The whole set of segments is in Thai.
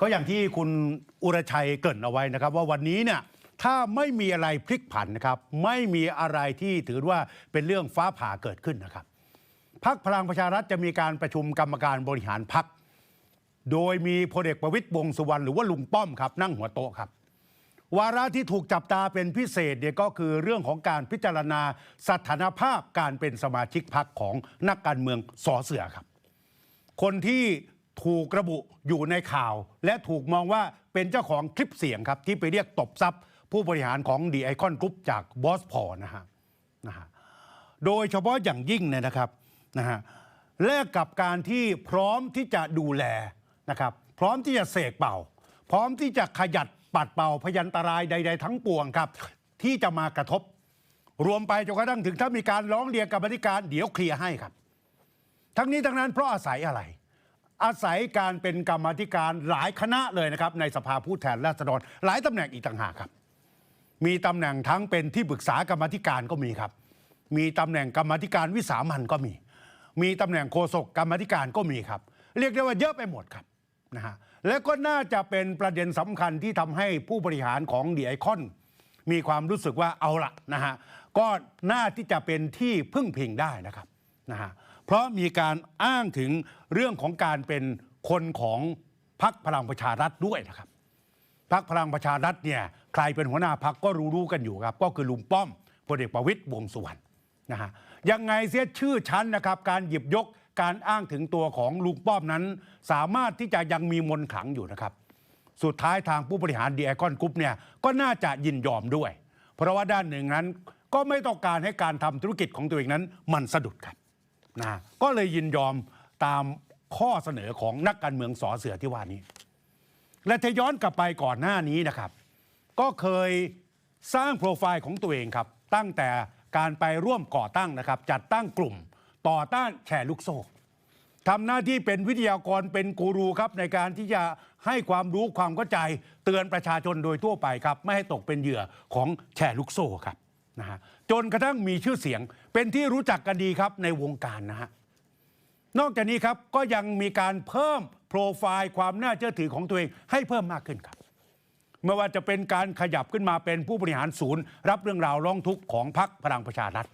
ก็อย่างที่คุณอุรชัยเกริ่นเอาไว้นะครับ ว่าวันนี้เนี่ยถ้าไม่มีอะไรพลิกผันนะครับ ไม่มีอะไรที่ถือว่าเป็นเรื่องฟ้าผ่าเกิดขึ้นนะครับพักพลังประชารัฐจะมีการประชุมกรรมการบริหารพักโดยมีพลเอกประวิตยวงสุวรรณหรือว่าลุงป้อมครับ นั่งหัวโต๊ะครับ วาระที่ถูกจับตาเป็นพิเศษเนี่ยก็คือเรื่องของการพิจารณาสถานภาพการเป็นสมาชิกพักของนักการเมืองสอเสือครับ คนที่ ถูกระบุอยู่ในข่าว และถูกมองว่าเป็นเจ้าของคลิปเสียงครับ ที่ไปเรียกตบทรัพย์ ผู้บริหารของดีไอคอนกรุ๊ปจากบอสพอนะฮะนะฮะโดยเฉพาะอย่างยิ่งเนี่ยนะครับนะฮะแลกกับการที่พร้อมที่จะดูแลนะครับพร้อมที่จะเสกเป่า พร้อมที่จะขยัดปัดเป่าพยันตรายใด ๆ ทั้งปวงครับ ที่จะมากระทบ รวมไปจนกระทั่งถึงถ้ามีการร้องเรียนกรรมาธิการเดี๋ยวเคลียร์ให้ครับ ทั้งนี้ทั้งนั้นเพราะอาศัยอะไร อาศัยการเป็นกรรมธิการหลายคณะเลยนะครับ ในสภาผู้แทนราษฎรหลายตำแหน่งอีกต่างหากครับ มีตำแหน่งทั้งเป็นที่ปรึกษากรรมธิการก็มีครับ มีตำแหน่งกรรมธิการวิสามันก็มี มีตำแหน่งโฆษกกรรมธิการก็มีครับ เรียกได้ว่าเยอะไปหมดครับนะฮะและก็น่าจะเป็นประเด็นสำคัญที่ทำให้ผู้บริหารของดีไอคอนมีความรู้สึกว่าเอาละนะฮะก็น่าที่จะเป็นที่พึ่งพิงได้นะครับนะฮะ เพราะมีการอ้างถึงเรื่องของการเป็นคนของพรรคพลังประชารัฐด้วยนะครับพักพลังประชารัฐเนี่ยใครเป็นหัวหน้าพักก็รู้ๆกันอยู่ครับ ก็คือลุงป้อมพลเอกประวิตยวงสุวรรณนะฮะยังไงเสียชื่อชั้นนะครับ การหยิบยกการอ้างถึงตัวของลุงป้อมนั้น สามารถที่จะยังมีมนขังอยู่นะครับ สุดท้ายทางผู้บริหารดีไอคอนกรุ๊ปเนี่ยก็น่าจะยินยอมด้วย เพราะว่าด้านหนึ่งนั้นก็ไม่ต้องการให้การทำธุรกิจของตัวเองนั้นมันสะดุดครับ นะก็เลยยินยอมตามข้อเสนอของนักการเมืองสอเสือที่ว่านี้ และถ้าย้อนกลับไปก่อนหน้านี้นะครับ ก็เคยสร้างโปรไฟล์ของตัวเองครับ ตั้งแต่การไปร่วมก่อตั้งนะครับ จัดตั้งกลุ่มต่อต้านแชร์ลูกโซ่ทำหน้าที่เป็นวิทยากรเป็นกูรูครับ ในการที่จะให้ความรู้ความเข้าใจเตือนประชาชนโดยทั่วไปครับ ไม่ให้ตกเป็นเหยื่อของแชร์ลูกโซ่ครับ นะฮะจนกระทั่งมีชื่อเสียงเป็นที่รู้จักกันดีครับในวงการนะฮะนอกจากนี้ครับก็ยังมีการเพิ่มโปรไฟล์ความน่าเชื่อถือของตัวเองให้เพิ่มมากขึ้นครับไม่ว่าจะเป็นการขยับขึ้นมาเป็นผู้บริหารศูนย์ รับเรื่องราวร้องทุกข์ของพรรคพลังประชารัฐ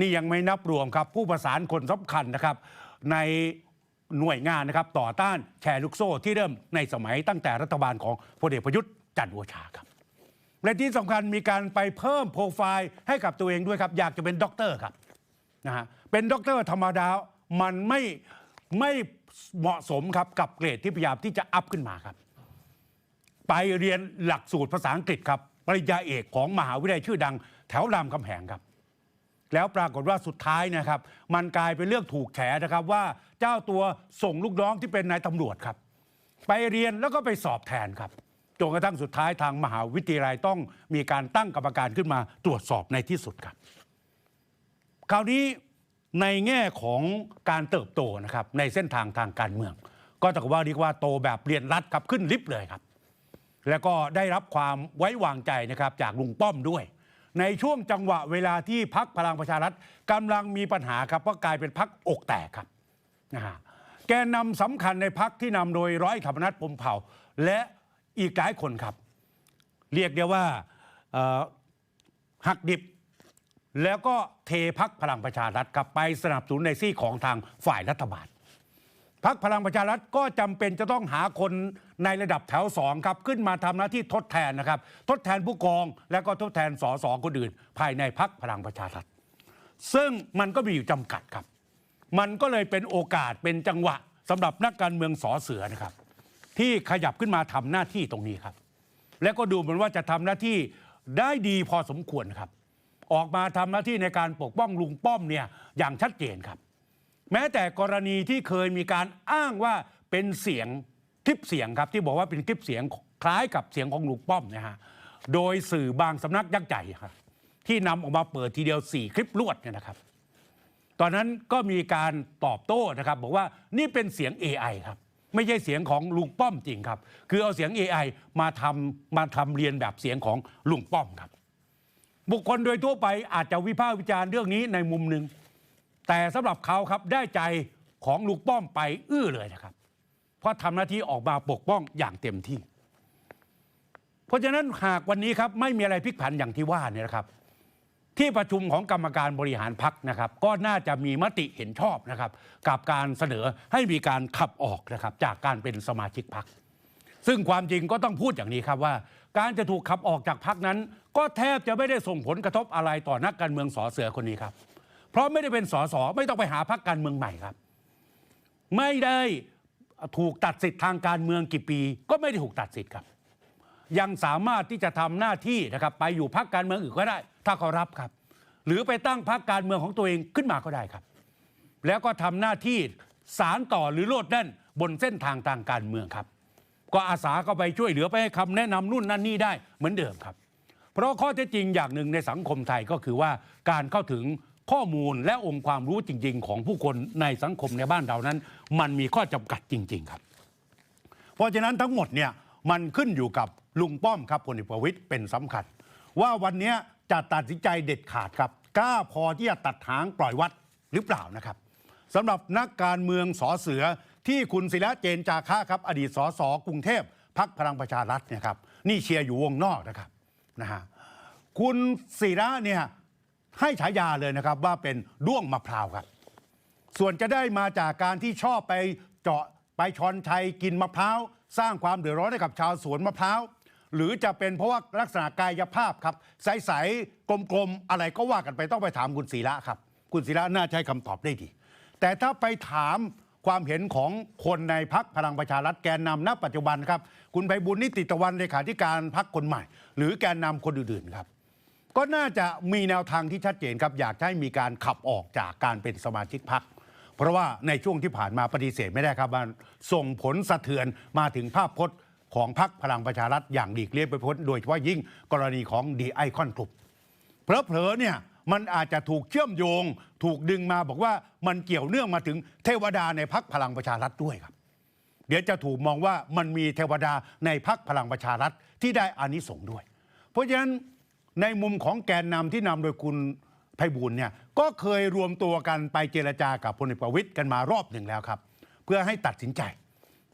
นี่ยังไม่นับรวมครับ ผู้ประสานคนสำคัญนะครับ ในหน่วยงานนะครับ ต่อต้านแชร์ลูกโซ่ที่เริ่มในสมัยตั้งแต่รัฐบาลของพลเอกประยุทธ์จันทร์โอชาครับ และที่สำคัญมีการไปเพิ่มโปรไฟล์ให้กับตัวเองด้วยครับ อยากจะเป็นด็อกเตอร์ครับนะฮะเป็นด็อกเตอร์ธรรมดามันไม่ไม่เหมาะสมครับกับเกรดที่พยายามที่จะอัพขึ้นมาครับ ไปเรียนหลักสูตรภาษาอังกฤษครับปริญญาเอกของมหาวิทยาลัยชื่อดัง แถวรามคำแหงครับ แล้วปรากฏว่าสุดท้ายนะครับ มันกลายเป็นเรื่องถูกแฉนะครับว่าเจ้าตัวส่งลูกน้องที่เป็นนายตำรวจครับ ไปเรียนแล้วก็ไปสอบแทนครับ จนกระทั่งสุดท้ายทางมหาวิทยาลัยต้องมีการตั้งกรรมการขึ้นมาตรวจสอบในที่สุดครับคราวนี้ในแง่ของการเติบโตนะครับในเส้นทางทางการเมือง ก็ต้อว่าเรียกว่าโตแบบเรียนรัดครับขึ้นลิฟต์เลยครับ แล้วก็ได้รับความไว้วางใจนะครับจากลุงป้อมด้วย ในช่วงจังหวะเวลาที่พักพลังประชารัฐกำลังมีปัญหาครับเพรากลายเป็นพักอกแตกครับนะฮะแกนนำสำคัญในพักที่นำโดยร้อยธรรมนัฐพมเผ่า และ อีกหลายคนครับ เรียกได้ว่าหักดิบ แล้วก็เทพักพลังประชารัฐครับไปสนับสนุนในซี่ของทางฝ่ายรัฐบาลพักพลังประชารัฐก็จำเป็นจะต้องหาคนในระดับแถวสองครับ ขึ้นมาทำหน้าที่ทดแทนนะครับ ทดแทนผู้กอง แล้วก็ทดแทนสสคนอื่น ภายในพักพลังประชารัฐ ซึ่งมันก็มีอยู่จำกัดครับ มันก็เลยเป็นโอกาสเป็นจังหวะสำหรับนักการเมืองสอเสือนะครับ ที่ขยับขึ้นมาทำหน้าที่ตรงนี้ครับ แล้วก็ดูเหมือนว่าจะทำหน้าที่ได้ดีพอสมควรครับ ออกมาทำหน้าที่ในการปกป้องลุงป้อมเนี่ยอย่างชัดเจนครับ แม้แต่กรณีที่เคยมีการอ้างว่าเป็นเสียงคลิปเสียงครับที่บอกว่าเป็นคลิปเสียงคล้ายกับเสียงของลุงป้อมนะฮะโดยสื่อบางสำนักยักษ์ใหญ่ครับที่นำออกมาเปิดทีเดียว 4 คลิปรวดเนี่ยนะครับ ตอนนั้นก็มีการตอบโต้นะครับ บอกว่านี่เป็นเสียง AI ครับ ไม่ใช่เสียงของลุงป้อมจริงครับ คือเอาเสียง AI มาทำมาทำเรียนแบบเสียงของลุงป้อมครับ บุคคลโดยทั่วไปอาจจะวิพากษ์วิจารณ์เรื่องนี้ในมุมหนึ่งแต่สำหรับเขาครับได้ใจของลุงป้อมไปอื้อเลยนะครับ เพราะทำหน้าที่ออกมาปกป้องอย่างเต็มที่ เพราะฉะนั้นหากวันนี้ครับไม่มีอะไรพลิกผันอย่างที่ว่าเนี่ยนะครับ ที่ประชุมของกรรมการบริหารพักนะครับ ก็น่าจะมีมติเห็นชอบนะครับ กับการเสนอให้มีการขับออกนะครับจากการเป็นสมาชิกพัก ซึ่งความจริงก็ต้องพูดอย่างนี้ครับว่า การจะถูกขับออกจากพักนั้น ก็แทบจะไม่ได้ส่งผลกระทบอะไรต่อนักการเมืองสอเสือคนนี้ครับ เพราะไม่ได้เป็นสสไม่ต้องไปหาพักการเมืองใหม่ครับ ไม่ได้ถูกตัดสิทธิ์ทางการเมืองกี่ปี ก็ไม่ได้ถูกตัดสิทธิ์ครับ ยังสามารถที่จะทำหน้าที่นะครับไปอยู่พักการเมืองอื่นก็ได้ ถ้าเขารับครับ หรือไปตั้งพักการเมืองของตัวเองขึ้นมาก็ได้ครับ แล้วก็ทำหน้าที่สารต่อหรือโลดแล่นบนเส้นทางทางการเมืองครับ ก็อาสาก็ไปช่วยเหลือไปให้คำแนะนำนู่นนั่นนี่ได้เหมือนเดิมครับ เพราะข้อเท็จจริงอย่างหนึ่งในสังคมไทยก็คือว่าการเข้าถึงข้อมูลและองค์ความรู้จริง ๆ ของผู้คนในสังคมในบ้านเรานั้น มันมีข้อจำกัดจริง ๆ ครับ เพราะฉะนั้นทั้งหมดเนี่ยมันขึ้นอยู่กับลุงป้อมครับพลเอกประวิตยเป็นสำคัญ ว่าวันนี้ จะตัดสินใจเด็ดขาดครับ กล้าพอที่จะตัดหางปล่อยวัดหรือเปล่านะครับสำหรับนักการเมืองสอเสือที่คุณศิระเจนจาคะครับ อดีตสสกรุงเทพพักพลังประชารัฐเนี่ยครับนี่เชียร์อยู่วงนอกนะครับนะฮะคุณศิระเนี่ยให้ฉายาเลยนะครับว่าเป็นด้วงมะพร้าวครับ ส่วนจะได้มาจากการที่ชอบไปเจาะไปชอนชัยกินมะพร้าวสร้างความเดือดร้อนให้กับชาวสวนมะพร้าว หรือจะเป็นเพราะว่าลักษณะกายภาพครับใสๆกลมๆอะไรก็ว่ากันไปต้องไปถามคุณศิระครับ คุณศิระน่าจะให้คำตอบได้ดี แต่ถ้าไปถามความเห็นของคนในพักพลังประชารัฐแกนนำณปัจจุบันครับ คุณไพบุญนิติตะวันเลขาธิการพักคนใหม่ หรือแกนนำคนอื่นๆครับ ก็น่าจะมีแนวทางที่ชัดเจนครับ อยากให้มีการขับออกจากการเป็นสมาชิกพักเพราะว่าในช่วงที่ผ่านมาปฏิเสธไม่ได้ครับว่าส่งผลสะเทือนมาถึงภาพพจน์ ของพรรคพลังประชารัฐอย่างดีกเลี่ยงไปพ้น โดยเฉพาะยิ่งกรณีของดีไอคอนกลุ่มเผลอๆเนี่ยมันอาจจะถูกเชื่อมโยง ถูกดึงมาบอกว่ามันเกี่ยวเนื่องมาถึงเทวดาในพรรคพลังประชารัฐด้วยครับ เดี๋ยวจะถูกมองว่ามันมีเทวดาในพักพลังประชารัฐที่ได้อานิสงส์ด้วย เพราะฉะนั้นในมุมของแกนนำที่นำโดยคุณไพบูลเนี่ยก็เคยรวมตัวกันไปเจรจากับพลเอกประวิตยกันมารอบหนึ่งแล้วครับ เพื่อให้ตัดสินใจ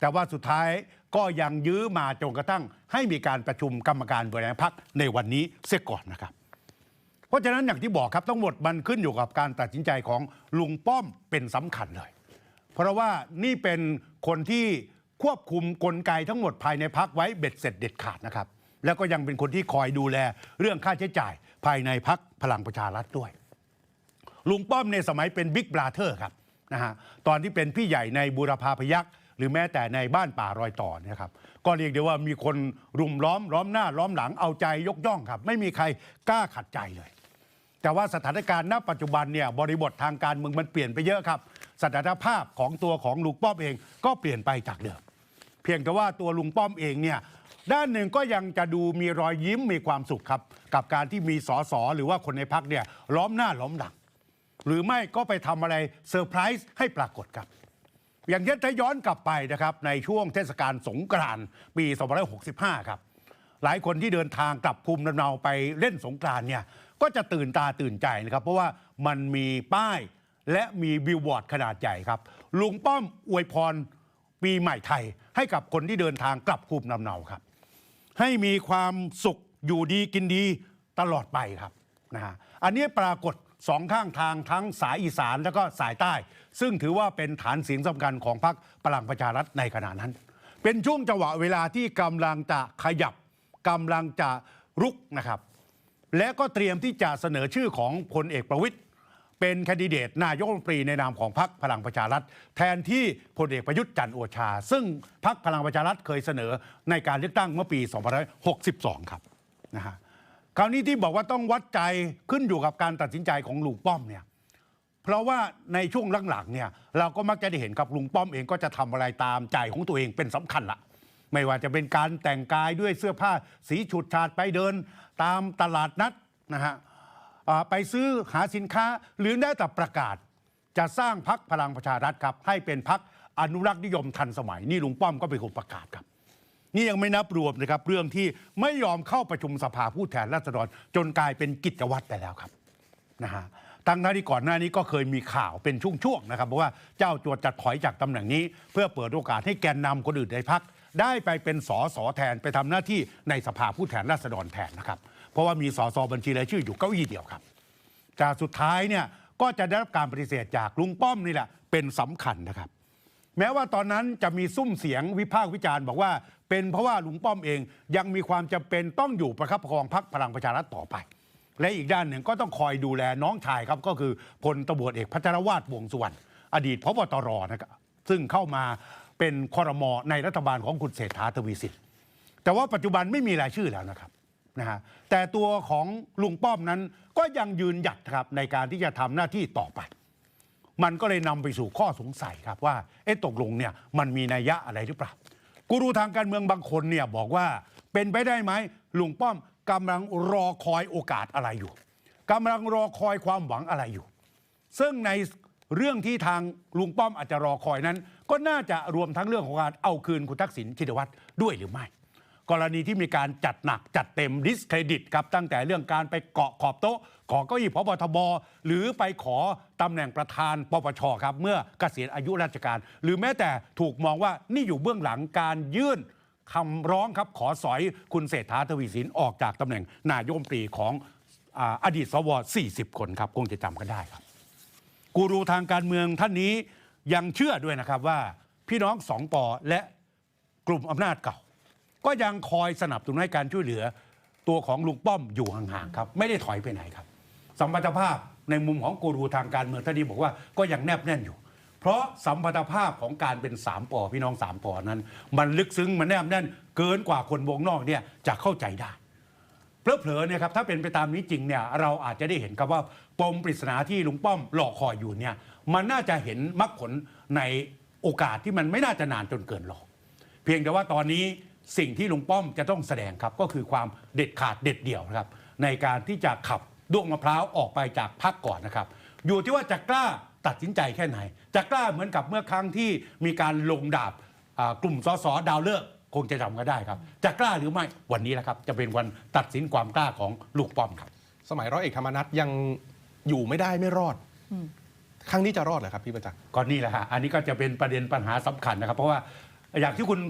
แต่ว่าสุดท้าย ก็ยังยื้อมาจนกระทั่ง ให้มีการประชุมกรรมการบริหารพักในวันนี้เสียก่อนนะครับ เพราะฉะนั้นอย่างที่บอกครับทั้งหมดมันขึ้นอยู่กับการตัดสินใจของลุงป้อมเป็นสำคัญเลย เพราะว่านี่เป็นคนที่ควบคุมกลไกทั้งหมดภายในพักไว้เบ็ดเสร็จเด็ดขาดนะครับ แล้วก็ยังเป็นคนที่คอยดูแลเรื่องค่าใช้จ่ายภายในพักพลังประชารัฐด้วย ลุงป้อมในสมัยเป็นบิ๊กบราเธอร์ครับนะฮะตอนที่เป็นพี่ใหญ่ในบูรพาพยักษ์ หรือแม้แต่ในบ้านป่ารอยต่อเนะครับ ก็เรียกได้ว่ามีคนรุมล้อมล้อมหน้าล้อมหลังเอาใจยกย่องครับ ไม่มีใครกล้าขัดใจเลย แต่ว่าสถานการณ์ณปัจจุบันเนี่ยบริบททางการเมืองมันเปลี่ยนไปเยอะครับสถานภาพของตัวของลุงป้อมเองก็เปลี่ยนไปจากเดิมเพียงแต่ว่าตัวลุงป้อมเองเนี่ยด้านหนึ่งก็ยังจะดูมีรอยยิ้มมีความสุขครับ กับการที่มีสสหรือว่าคนในพักเนี่ยล้อมหน้าล้อมหลัง หรือไม่ก็ไปทำอะไรเซอร์ไพรส์ให้ปรากฏครับ อย่างเช่นถ้าย้อนกลับไปนะครับในช่วงเทศกาลสงกรานต์ปี2565 ครับ หลายคนที่เดินทางกลับภูมิลำเนาไปเล่นสงกรานต์เนี่ยก็จะตื่นตาตื่นใจนะครับ เพราะว่ามันมีป้ายและมีบิลบอร์ดขนาดใหญ่ครับ ลุงป้อมอวยพรปีใหม่ไทย ให้กับคนที่เดินทางกลับภูมิลำเนาครับ ให้มีความสุขอยู่ดีกินดีตลอดไปครับนะฮะอันนี้ปรากฏ สองข้างทางทั้งสายอีสานแล้วก็สายใต้ ซึ่งถือว่าเป็นฐานเสียงสำคัญของพรรคพลังประชารัฐในขณะนั้น เป็นช่วงจังหวะเวลาที่กำลังจะขยับกำลังจะรุกนะครับ และก็เตรียมที่จะเสนอชื่อของพลเอกประวิตยเป็นแคนดิเดตนายกรัฐมนตรีในนามของพรรคพลังประชารัฐ แทนที่พลเอกประยุทธ์จันทร์โอชา ซึ่งพรรคพลังประชารัฐเคยเสนอในการเลือกตั้งเมื่อปี 2562 ครับนะฮะ ราวนี้ที่บอกว่าต้องวัดใจขึ้นอยู่กับการตัดสินใจของลุงป้อมเนี่ยเพราะว่าในช่วงหลังๆเนี่ยเราก็มักจะได้เห็นครับลุงป้อมเองก็จะทำอะไรตามใจของตัวเองเป็นสำคัญละไม่ว่าจะเป็นการแต่งกายด้วยเสื้อผ้าสีฉูดฉาดไปเดิน ตามตลาดนัดนะฮะไปซื้อหาสินค้าหรือได้แต่ประกาศ จะสร้างพักพลังประชารัฐครับให้เป็นพักอนุรักษ์นิยมทันสมัย นี่ลุงป้อมก็เป็นคนประกาศครับ นี่ยังไม่นับรวมนะครับเรื่องที่ไม่ยอมเข้าประชุมสภาผู้แทนราษฎร จนกลายเป็นกิจวัตรไปแล้วครับนะฮะตั้งหน้าที่ก่อนหน้านี้ก็เคยมีข่าวเป็นช่วงๆนะครับบอกว่าเจ้าตัวจะถอยจากตำแหน่งนี้ เพื่อเปิดโอกาสให้แกนนำคนอื่นในพักได้ไปเป็นสสแทนไปทำหน้าที่ในสภาผู้แทนราษฎรแทนนะครับ เพราะว่ามีสสบัญชีรายชื่ออยู่เก้าอี้เดียวครับแต่สุดท้ายเนี่ยก็จะได้รับการปฏิเสธจากลุงป้อมนี่แหละเป็นสำคัญนะครับ แม้ว่าตอนนั้นจะมีซุ้มเสียงวิพากษ์วิจารณ์บอกว่า เป็นเพราะว่าลุงป้อมเองยังมีความจำเป็นต้องอยู่ประคับประคองพักพลังประชารัฐต่อไป และอีกด้านหนึ่งก็ต้องคอยดูแลน้องชายครับก็คือพลตำรวจเอกพัชรวาทวงสุวรรณอดีตพบตรนะครับซึ่งเข้ามาเป็นคอรมอในรัฐบาลของคุณเศรษฐาทวีสินแต่ว่าปัจจุบันไม่มีรายชื่อแล้วนะครับนะฮะแต่ตัวของลุงป้อมนั้นก็ยังยืนหยัดครับในการที่จะทำหน้าที่ต่อไป มันก็เลยนำไปสู่ข้อสงสัยครับว่าเอ๊ะตกลงเนี่ยมันมีนัยยะอะไรหรือเปล่า กูรูทางการเมืองบางคนเนี่ยบอกว่าเป็นไปได้ไหมลุงป้อมกำลังรอคอยโอกาสอะไรอยู่กำลังรอคอยความหวังอะไรอยู่ ซึ่งในเรื่องที่ทางลุงป้อมอาจจะรอคอยนั้น ก็น่าจะรวมทั้งเรื่องของการเอาคืนคุณทักษิณชินวัตรด้วยหรือไม่ กรณีที่มีการจัดหนักจัดเต็มดิสเครดิตครับตั้งแต่เรื่องการไปเกาะขอบโต๊ะ ขอเก้าอี้พบทบหรือไปขอตำแหน่งประธานปปชครับเมื่อเกษียณอายุราชการ หรือแม้แต่ถูกมองว่านี่อยู่เบื้องหลังการยื่นคำร้องครับขอสอยคุณเศรษฐาทวีสินออกจากตำแหน่งนายกรมนตรีของออดีตสว 40 คนครับ คงจะจำกันได้ครับ กูรูทางการเมืองท่านนี้ยังเชื่อด้วยนะครับว่าพี่น้องสองปอและกลุ่มอำนาจเก่า ก็ยังคอยสนับสนุนให้การช่วยเหลือ ตัวของลุงป้อมอยู่ห่างๆครับ ไม่ได้ถอยไปไหนครับสัมพันธภาพในมุมของกูรูทางการเมืองท่านนี้บอกว่าก็ยังแนบแน่นอยู่ เพราะสัมพันธภาพของการเป็นสามปอพี่น้องสามปอนั้น มันลึกซึ้งมันแนบแน่น เกินกว่าคนวงนอกเนี่ยจะเข้าใจได้เพลอเผลอๆเนี่ยครับถ้าเป็นไปตามนี้จริงเนี่ยเราอาจจะได้เห็นครับว่าปมปริศนาที่ลุงป้อมหลอกคอยอยู่เนี่ยมันน่าจะเห็นมรรคผลในโอกาสที่มันไม่น่าจะนานจนเกินหรอก เพียงแต่ว่าตอนนี้ สิ่งที่ลุงป้อมจะต้องแสดงครับ ก็คือความเด็ดขาดเด็ดเดี่ยวนะครับ ในการที่จะขับด้วงมะพร้าวออกไปจากพักก่อนนะครับ อยู่ที่ว่าจะกล้าตัดสินใจแค่ไหน จะกล้าเหมือนกับเมื่อครั้งที่มีการลงดาบอ่ากลุ่มสสดาวเลิกษ์คงจะจำก็ได้ครับ จะกล้าหรือไม่วันนี้แหละครับ จะเป็นวันตัดสินความกล้าของลูกป้อมครับ สมัยร้อยเอกธรรมนัฐยังอยู่ไม่ได้ไม่รอดครั้งนี้จะรอดเหรอครับพี่ประจักษ์ก็นี่แหละฮะอันนี้ก็จะเป็นประเด็นปัญหาสำคัญนะครับ เพราะว่าอย่างที่คุณ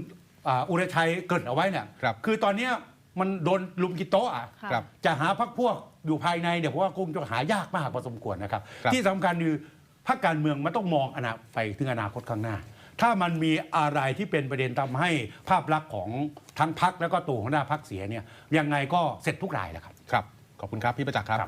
อ่าอุรชัยเกริดเอาไว้เนี่ยครับ อตอนเนี้ยมันโดนลุมกิโตะอะ ค่ะ ครับ จะหาพักพวกอยู่ภายในเนี่ยผมว่าคงจะหายากมากพอสมควรนะครับ ครับ ที่สำคัญคือพรรคการเมืองมันต้องมองอนาไปถึงอนาคตข้างหน้า ถ้ามันมีอะไรที่เป็นประเด็นทำให้ภาพลักษณ์ของทั้งพักแล้วก็ตัวของหน้าพักเสียเนี่ยยังไงก็เสร็จทุกรายแหละครับ ครับ ขอบคุณครับ พี่ประจักษ์ครับ